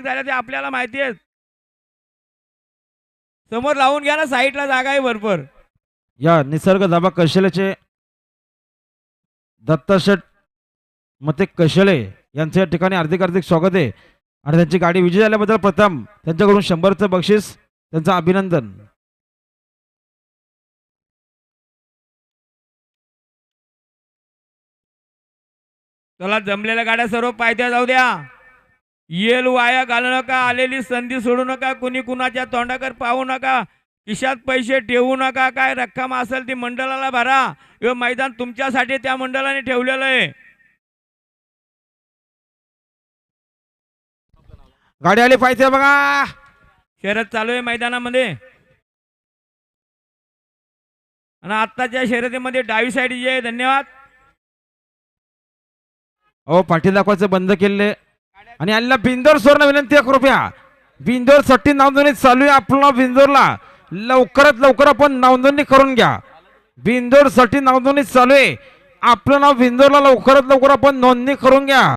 झाल्या ते आपल्याला माहिती आहेत. समोर लावून घ्या ना साईडला जागा आहे भरपूर. या निसर्ग दाबा कशेलेचे? दत्ताशेठ मते कशेले? यांचं या ठिकाणी हार्दिक हार्दिक स्वागत आहे. आणि त्यांची गाडी विजय झाल्याबद्दल प्रथम त्यांच्याकडून शंभरचं बक्षीस त्यांचं अभिनंदन. चला जमलेल्या गाड्या सर्व पायथ्या जाऊ द्या. येल वाया घालू नका आलेली संधी सोडू नका कुणी कुणाच्या तोंडाकर पाहू नका खिशात पैसे ठेवू नका काय रक्कम असेल ती मंडळाला भरा. हे मैदान तुमच्यासाठी त्या मंडळाने ठेवलेलं आहे. गाडी आली पाहिजे बघा. शर्यत चालू आहे मैदानामध्ये. आणि आत्ताच्या शर्यतीमध्ये डावी साईड जी आहे धन्यवाद. अहो पाठी दाखवायचं बंद केले आणि आलेला बिंदोर सोडणं विनंती आहे कृपया. बिंदोरसाठी नावनोंदणी चालू आहे आपला बिंदोरला. लवकरात लवकर आपण नोंदणी करून घ्या. बिंदोरसाठी नावनोंदणी चालू आहे. आपलं नाव बिंदोरला लवकरात लवकर आपण नोंदणी करून घ्या.